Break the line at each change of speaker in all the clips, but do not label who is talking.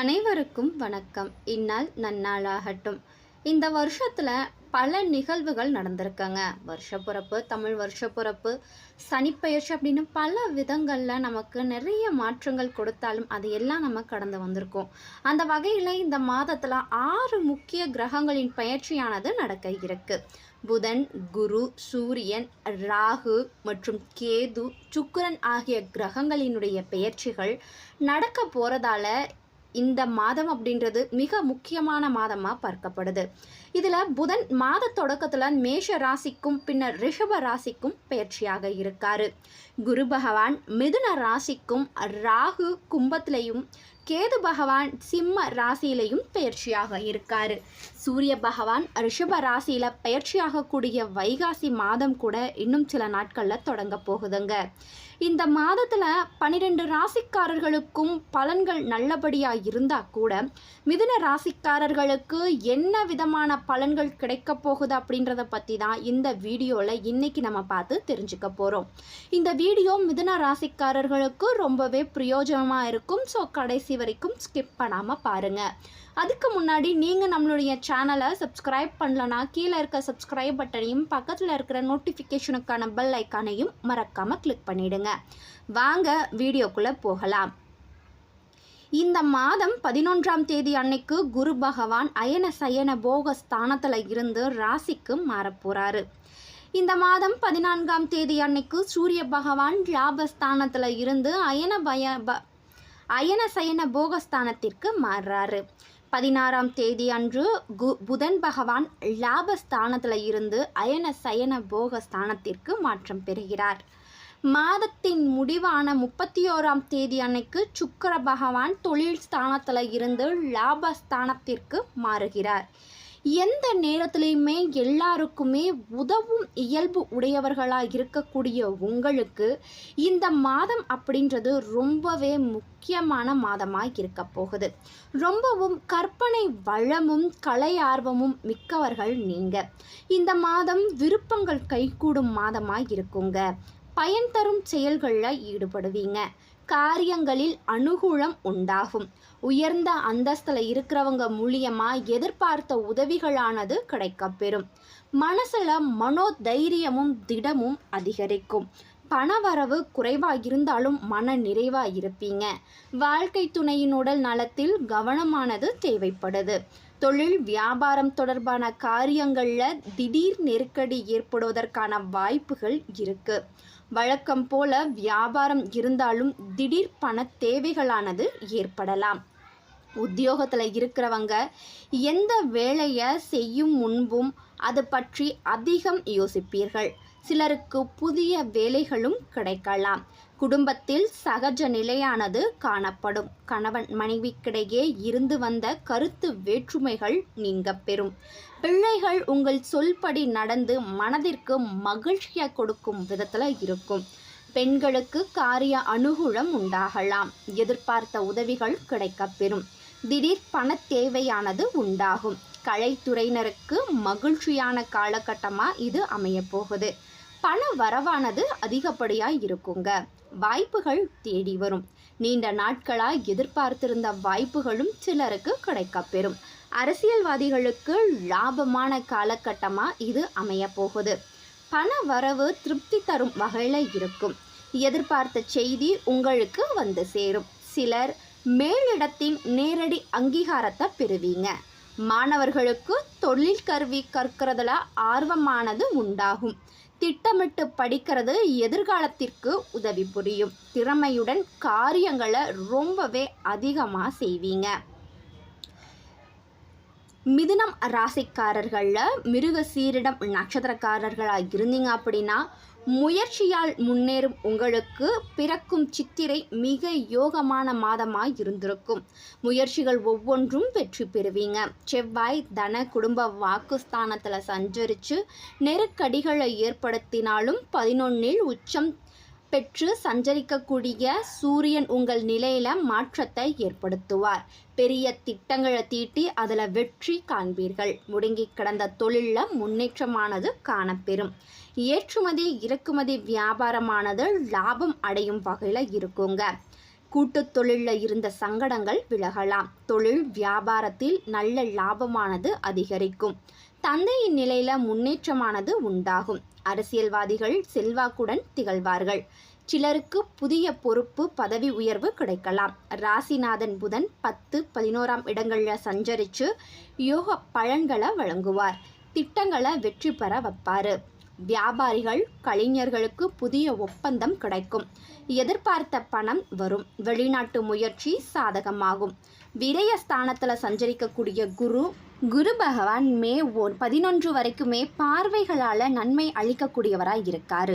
அனைவருக்கும் வணக்கம். இந்நாள் நன்னாளாகட்டும். இந்த வருஷத்தில் பல நிகழ்வுகள் நடந்திருக்காங்க. வருஷப்பிறப்பு தமிழ் வருஷப்பிறப்பு சனிப்பெயர்ச்சி அப்படின்னு பல விதங்களில் நமக்கு நிறைய மாற்றங்கள் கொடுத்தாலும் அது எல்லாம் நம்ம கடந்து வந்திருக்கோம். அந்த வகையில் இந்த மாதத்தில் ஆறு முக்கிய கிரகங்களின் பயிற்சியானது நடக்க இருக்குது புதன் குரு சூரியன் ராகு மற்றும் கேது சுக்கரன் ஆகிய கிரகங்களினுடைய பெயர்ச்சிகள் நடக்க போகிறதால இந்த மாதம் அப்படின்றது மிக முக்கியமான மாதமாக பார்க்கப்படுது. இதில் புதன் மாத தொடக்கத்தில் மேஷ ராசிக்கும் பின்னர் ரிஷப ராசிக்கும் பயிற்சியாக இருக்காரு. குரு பகவான் மிதுன ராசிக்கும் ராகு கும்பத்திலையும் கேது பகவான் சிம்ம ராசியிலையும் பயிற்சியாக இருக்கார். சூரிய பகவான் ரிஷப ராசியில் பயிற்சியாகக்கூடிய வைகாசி மாதம் கூட இன்னும் சில நாட்களில் தொடங்க போகுதுங்க. இந்த மாதத்தில் பன்னிரெண்டு ராசிக்காரர்களுக்கும் பலன்கள் நல்லபடியாக இருந்தால் கூட மிதுன ராசிக்காரர்களுக்கு என்ன விதமான பலன்கள் கிடைக்க போகுது அப்படின்றத பற்றி தான் இந்த வீடியோவில் இன்றைக்கி நம்ம பார்த்து தெரிஞ்சுக்க போகிறோம் இந்த வீடியோ மிதுன ராசிக்காரர்களுக்கு ரொம்பவே பிரயோஜனமாக இருக்கும். ஸோ கடைசி வரைக்கும் ஸ்கிப் பண்ணாமல் பாருங்கள் அதுக்கு முன்னாடி நீங்கள் நம்மளுடைய சேனலை சப்ஸ்கிரைப் பண்ணலன்னா கீழே இருக்க சப்ஸ்கிரைப் பட்டனையும் பக்கத்தில் இருக்கிற நோட்டிஃபிகேஷனுக்கான பெல் ஐக்கானையும் மறக்காமல் கிளிக் பண்ணிவிடுங்க வாங்க வீடியோக்குள்ளே போகலாம். இந்த மாதம் பதினொன்றாம் தேதி அன்னைக்கு குரு பகவான் அயன சயன போக ஸ்தானத்தில் இருந்து ராசிக்கு மாறப்போகிறாரு இந்த மாதம் பதினான்காம் தேதி அன்னைக்கு சூரிய பகவான் லாபஸ்தானத்தில் இருந்து அயன பய ப அயன சயன போகஸ்தானத்திற்கு மாறுறாரு. பதினாறாம் தேதி அன்று கு புதன் பகவான் லாபஸ்தானத்தில் இருந்து அயன சயன போகஸ்தானத்திற்கு மாற்றம் பெறுகிறார். மாதத்தின் முடிவான முப்பத்தி ஓராம் தேதி அன்னைக்கு சுக்கர பகவான் தொழில் ஸ்தானத்தில் இருந்து லாபஸ்தானத்திற்கு மாறுகிறார். எந்த நேரத்திலையுமே எல்லாருக்குமே உதவும் இயல்பு உடையவர்களாக இருக்கக்கூடிய உங்களுக்கு இந்த மாதம் அப்படின்றது ரொம்பவே முக்கியமான மாதமாக இருக்க போகுது. ரொம்பவும் கற்பனை வளமும் கலை ஆர்வமும் மிக்கவர்கள் நீங்கள் இந்த மாதம் விருப்பங்கள் கைகூடும் மாதமாக இருக்குங்க. பயன் தரும் செயல்களில் ஈடுபடுவீங்க. காரியங்களில் அனுகூலம் உண்டாகும். உயர்ந்த அந்தஸ்தில் இருக்கிறவங்க மூலியமாக எதிர்பார்த்த உதவிகளானது கிடைக்கப்பெறும். மனசில் மனோ தைரியமும் திடமும் அதிகரிக்கும். பணவரவு குறைவாக இருந்தாலும் மன நிறைவாக இருப்பீங்க. வாழ்க்கை துணையின் உடல் நலத்தில் கவனமானது தேவைப்படுது. தொழில் வியாபாரம் தொடர்பான காரியங்களில் திடீர் நெருக்கடி ஏற்படுவதற்கான வாய்ப்புகள் இருக்கு. வழக்கம் போல வியாபாரம் இருந்தாலும் திடீர் பண தேவைகளானது ஏற்படலாம். உத்தியோகத்தில் இருக்கிறவங்க எந்த வேலையை செய்யும் முன்பும் அது பற்றி அதிகம் யோசிப்பீர்கள். சிலருக்கு புதிய வேலைகளும் கிடைக்கலாம். குடும்பத்தில் சகஜ நிலையானது காணப்படும். கணவன் மனைவிக்கிடையே இருந்து வந்த கருத்து வேற்றுமைகள் நீங்க பெறும். பிள்ளைகள் உங்கள் சொல்படி நடந்து மனதிற்கு மகிழ்ச்சியை கொடுக்கும் விதத்தில் இருக்கும். பெண்களுக்கு காரிய அனுகூலம் உண்டாகலாம். எதிர்பார்த்த உதவிகள் கிடைக்கப்பெறும் திடீர் பண தேவையானது உண்டாகும். கலைத்துறையினருக்கு மகிழ்ச்சியான காலகட்டமாக இது அமையப்போகுது பண வரவானது அதிகப்படியாக இருக்குங்க. வாய்ப்புகள் தேடி வரும். நீண்ட நாட்களாக எதிர்பார்த்திருந்த வாய்ப்புகளும் சிலருக்கு கிடைக்கப்பெறும் அரசியல்வாதிகளுக்கு லாபமான காலகட்டமாக இது அமையப்போகுது பண வரவு திருப்தி தரும் வகையில் இருக்கும். எதிர்பார்த்த செய்தி உங்களுக்கு வந்து சேரும். சிலர் மேலிடத்தின் நேரடி அங்கீகாரத்தை பெறுவீங்க. மாணவர்களுக்கு தொழில் கருவி கற்கிறதுல ஆர்வமானது உண்டாகும். திட்டமிட்டு படிக்கிறது எதிர்காலத்திற்கு உதவி புரியும். திறமையுடன் காரியங்களை ரொம்பவே அதிகமாக செய்வீங்க. மிதுனம் ராசிக்காரர்களில் மிருக சீரிடம் நட்சத்திரக்காரர்களாக இருந்தீங்க அப்படின்னா முயற்சியால் முன்னேறும் உங்களுக்கு பிறக்கும் சித்திரை மிக யோகமான மாதமாய் இருந்திருக்கும். முயற்சிகள் ஒவ்வொன்றும் வெற்றி பெறுவீங்க. செவ்வாய் தன குடும்ப வாக்குஸ்தானத்தில் சஞ்சரித்து நெருக்கடிகளை ஏற்படுத்தினாலும் பதினொன்னில் உச்சம் பெற்று சஞ்சரிக்கக்கூடிய சூரியன் உங்கள் நிலையில மாற்றத்தை ஏற்படுத்துவார். பெரிய திட்டங்களை தீட்டி அதில் வெற்றி காண்பீர்கள். முடங்கி கிடந்த தொழிலில் முன்னேற்றமானது காணப்பெறும். ஏற்றுமதி இறக்குமதி வியாபாரமானது லாபம் அடையும் வகையில் இருக்குங்க. கூட்டுத் தொழிலில் இருந்த சங்கடங்கள் விலகலாம். தொழில் வியாபாரத்தில் நல்ல லாபமானது அதிகரிக்கும். தந்தையின் நிலையில முன்னேற்றமானது உண்டாகும். அரசியல்வாதிகள் செல்வாக்குடன் திகழ்வார்கள். சிலருக்கு புதிய பொறுப்பு பதவி உயர்வு கிடைக்கலாம். ராசிநாதன் புதன் பத்து பதினோராம் இடங்களில் சஞ்சரித்து யோக பலன்களை வழங்குவார். திட்டங்களை வெற்றி பெற வைப்பார். வியாபாரிகள் கலைஞர்களுக்கு புதிய ஒப்பந்தம் கிடைக்கும். எதிர்பார்த்த பணம் வரும். வெளிநாட்டு முயற்சி சாதகமாகும். விரயஸ்தானத்தில் சஞ்சரிக்கக்கூடிய குரு குரு பகவான் மே ஒன் பதினொன்று வரைக்குமே பார்வைகளால் நன்மை அளிக்கக்கூடியவராக இருக்கார்.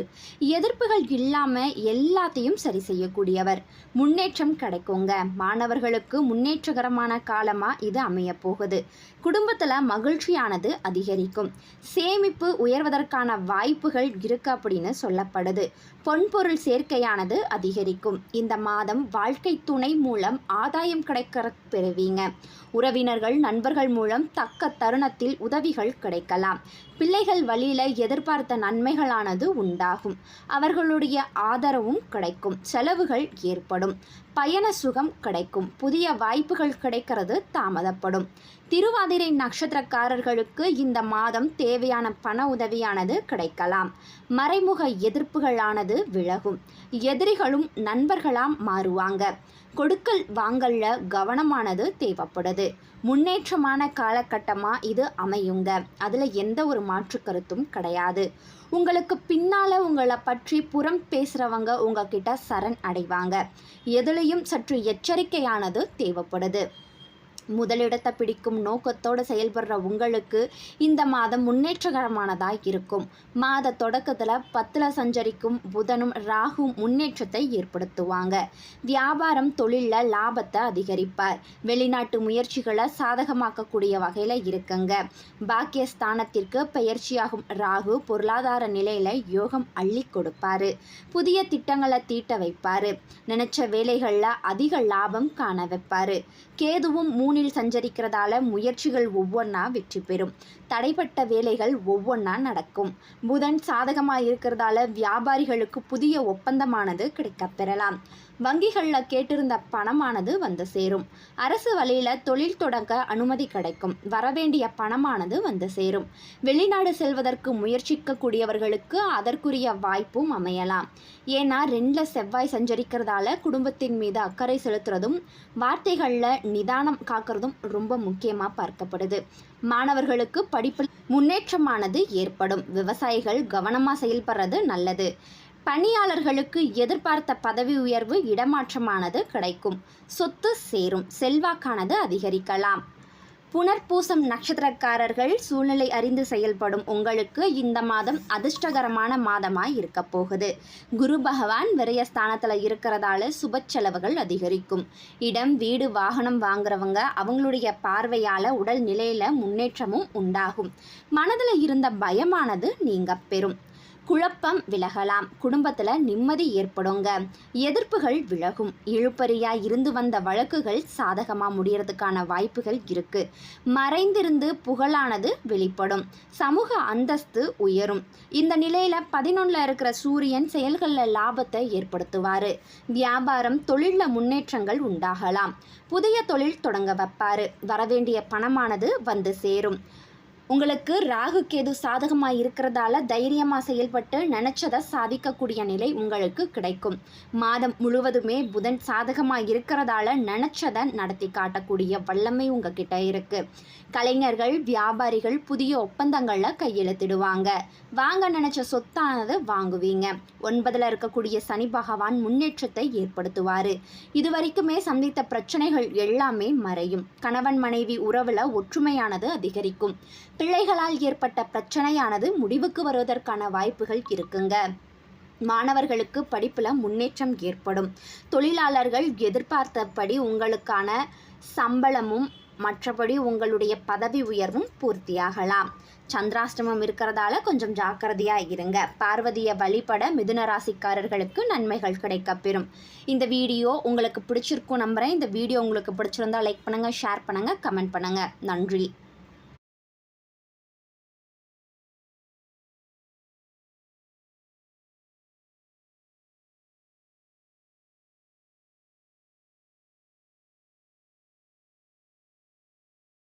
எதிர்ப்புகள் இல்லாமல் எல்லாத்தையும் சரி செய்யக்கூடியவர். முன்னேற்றம் கிடைக்குங்க. மாணவர்களுக்கு முன்னேற்றகரமான காலமாக இது அமைய போகுது குடும்பத்தில் மகிழ்ச்சியானது அதிகரிக்கும். சேமிப்பு உயர்வதற்கான வாய்ப்புகள் இருக்கு அப்படின்னு சொல்லப்படுது. பொன்பொருள் சேர்க்கையானது அதிகரிக்கும். இந்த மாதம் வாழ்க்கை துணை மூலம் ஆதாயம் கிடைக்கிற பெறுவீங்க. உறவினர்கள் நண்பர்கள் மூலம் தக்க தருணத்தில் உதவிகள் கிடைக்கலாம். பிள்ளைகள் வழியில் எதிர்பார்த்த நன்மைகளானது உண்டாகும். அவர்களுடைய ஆதரவும் கிடைக்கும். செலவுகள் ஏற்படும். பயண சுகம் கிடைக்கும். புதிய வாய்ப்புகள் கிடைக்கிறது தாமதப்படும். திருவாதிரை நட்சத்திரக்காரர்களுக்கு இந்த மாதம் தேவையான பண உதவியானது கிடைக்கலாம். மறைமுக எதிர்ப்புகளானது விலகும். எதிரிகளும் நண்பர்களாம் மாறுவாங்க. கொடுக்கல் வாங்கல்ல கவனமானது தேவைப்படுது. முன்னேற்றமான காலகட்டமாக இது அமையுங்க. அதில் எந்த ஒரு மாற்று கருத்தும் கிடையாது. உங்களுக்கு பின்னால் உங்களை பற்றி புறம் பேசுகிறவங்க உங்ககிட்ட சரண் அடைவாங்க. எதுலேயும் சற்று எச்சரிக்கையானது தேவைப்படுது. முதலிடத்தை பிடிக்கும் நோக்கத்தோடு செயல்படுற உங்களுக்கு இந்த மாதம் முன்னேற்றகரமானதாக இருக்கும். மாத தொடக்கத்தில் பத்தில் சஞ்சரிக்கும் புதனும் ராகும் முன்னேற்றத்தை ஏற்படுத்துவாங்க. வியாபாரம் தொழிலில் லாபத்தை அதிகரிப்பார். வெளிநாட்டு முயற்சிகளை சாதகமாக்கக்கூடிய வகையில் இருக்குங்க. பாக்கியஸ்தானத்திற்கு பெயர்ச்சியாகும் ராகு பொருளாதார நிலையில் யோகம் அள்ளி கொடுப்பாரு. புதிய திட்டங்களை தீட்ட வைப்பார். நினைச்ச வேலைகளில் அதிக லாபம் காண வைப்பார். கேதுவும் மூ மூணில் சஞ்சரிக்கிறதால முயற்சிகள் ஒவ்வொன்றா வெற்றி பெறும். தடைப்பட்ட வேலைகள் ஒவ்வொன்றா நடக்கும். புதன் சாதகமாக இருக்கிறதால வியாபாரிகளுக்கு புதிய ஒப்பந்தமானது கிடைக்கப் பெறலாம் வங்கிகளில் கேட்டிருந்த பணமானது வந்து சேரும். அரசு வழியில் தொழில் தொடங்க அனுமதி கிடைக்கும். வரவேண்டிய பணமானது வந்து சேரும். வெளிநாடு செல்வதற்கு முயற்சிக்கக்கூடியவர்களுக்கு அதற்குரிய வாய்ப்பும் அமையலாம். ஏன்னா ரெண்டில் செவ்வாய் சஞ்சரிக்கிறதால குடும்பத்தின் மீது அக்கறை செலுத்துறதும் வார்த்தைகளில் நிதானம் காக்கிறதும் ரொம்ப முக்கியமாக பார்க்கப்படுது. மாணவர்களுக்கு படிப்பில் முன்னேற்றமானது ஏற்படும். விவசாயிகள் கவனமாக செயல்படுறது நல்லது. பணியாளர்களுக்கு எதிர்பார்த்த பதவி உயர்வு இடமாற்றமானது கிடைக்கும். சொத்து சேரும். செல்வாக்கானது அதிகரிக்கலாம். புனர்பூசம் நட்சத்திரக்காரர்கள் சூழ்நிலை அறிந்து செயல்படும் உங்களுக்கு இந்த மாதம் அதிர்ஷ்டகரமான மாதமாய் இருக்க போகுது. குரு பகவான் விரயஸ்தானத்தில் இருக்கிறதால சுப செலவுகள் அதிகரிக்கும். இடம் வீடு வாகனம் வாங்குறவங்க அவங்களுடைய பார்வையால் உடல் நிலையில் முன்னேற்றமும் உண்டாகும். மனதில் இருந்த பயமானது நீங்க பெறும். குழப்பம் விலகலாம். குடும்பத்தில் நிம்மதி ஏற்படுங்க. எதிர்ப்புகள் விலகும். இழுப்பறியாக இருந்து வந்த வழக்குகள் சாதகமாக முடியறதுக்கான வாய்ப்புகள் இருக்கு. மறைந்திருந்து புகழானது வெளிப்படும். சமூக அந்தஸ்து உயரும். இந்த நிலையில் பதினொன்றில் இருக்கிற சூரியன் செயல்களில் லாபத்தை ஏற்படுத்துவார். வியாபாரம் தொழிலில் முன்னேற்றங்கள் உண்டாகலாம். புதிய தொழில் தொடங்க வைப்பார். வரவேண்டிய பணமானது வந்து சேரும். உங்களுக்கு ராகு கேது சாதகமாக இருக்கிறதால தைரியமாக செயல்பட்டு நினச்சதை சாதிக்கக்கூடிய நிலை உங்களுக்கு கிடைக்கும். மாதம் முழுவதுமே புதன் சாதகமாக இருக்கிறதால நினச்சதை நடத்தி காட்டக்கூடிய வல்லமை உங்ககிட்ட இருக்கு. கலைஞர்கள் வியாபாரிகள் புதிய ஒப்பந்தங்களில் கையெழுத்திடுவாங்க. வாங்க நினச்ச சொத்தானது வாங்குவீங்க. ஒன்பதில் இருக்கக்கூடிய சனி பகவான் முன்னேற்றத்தை ஏற்படுத்துவார். இதுவரைக்குமே சந்தித்த பிரச்சனைகள் எல்லாமே மறையும். கணவன் மனைவி உறவில் ஒற்றுமையானது அதிகரிக்கும். பிள்ளைகளால் ஏற்பட்ட பிரச்சனையானது முடிவுக்கு வருவதற்கான வாய்ப்புகள் இருக்குங்க. மாணவர்களுக்கு படிப்பில் முன்னேற்றம் ஏற்படும். தொழிலாளர்கள் எதிர்பார்த்தபடி உங்களுக்கான சம்பளமும் மற்றபடி உங்களுடைய பதவி உயர்வும் பூர்த்தியாகலாம். சந்திராஷ்டமம் இருக்கிறதால கொஞ்சம் ஜாக்கிரதையாக இருங்க. பார்வதியை வழிபட மிதுன ராசிக்காரர்களுக்கு நன்மைகள் கிடைக்கப்பெறும் இந்த வீடியோ உங்களுக்கு பிடிச்சிருக்கும் நம்புகிறேன் இந்த வீடியோ உங்களுக்கு பிடிச்சிருந்தா லைக் பண்ணுங்கள் ஷேர் பண்ணுங்கள் கமெண்ட் பண்ணுங்கள் நன்றி.